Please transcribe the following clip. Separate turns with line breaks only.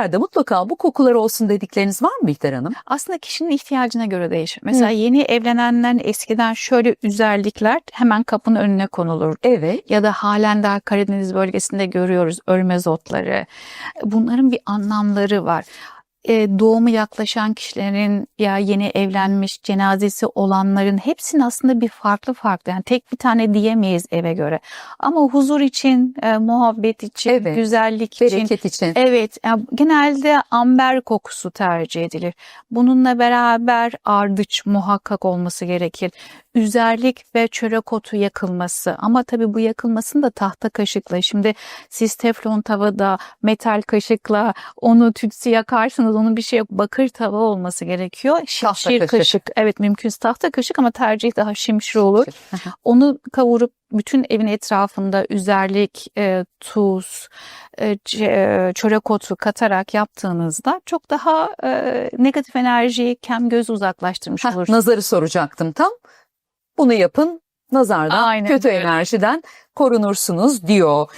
Evlerde mutlaka bu kokular olsun dedikleriniz var mı Bihter Hanım?
Aslında kişinin ihtiyacına göre değişir. Mesela yeni evlenenlerin eskiden şöyle üzerlikler hemen kapının önüne konulur.
Evet.
Ya da halen daha Karadeniz bölgesinde görüyoruz örmez otları. Bunların bir anlamları var. E, doğumu yaklaşan kişilerin ya yeni evlenmiş cenazesi olanların hepsinin aslında bir farklı farklı. Yani tek bir tane diyemeyiz eve göre. Ama huzur için, e, muhabbet için,
Evet.
güzellik için,
Bereket için.
Evet, yani genelde amber kokusu tercih edilir. Bununla beraber ardıç muhakkak olması gerekir. Üzerlik ve çörek otu yakılması. Ama tabii bu yakılmasını da tahta kaşıkla. Şimdi siz teflon tavada metal kaşıkla onu tütsü yakarsınız. Onun bir şey yok. Bakır tava olması gerekiyor. Şimşir
kaşık.
kaşık. Evet mümkünse tahta kaşık ama tercih daha şimşir olur. Onu kavurup bütün evin etrafında üzerlik, e, tuz, e, e, çörek otu katarak yaptığınızda çok daha e, negatif enerjiyi kem göz uzaklaştırmış
Heh,
olursunuz.
nazarı soracaktım tam. Bunu yapın nazardan,
Aynen
kötü enerjiden korunursunuz diyor.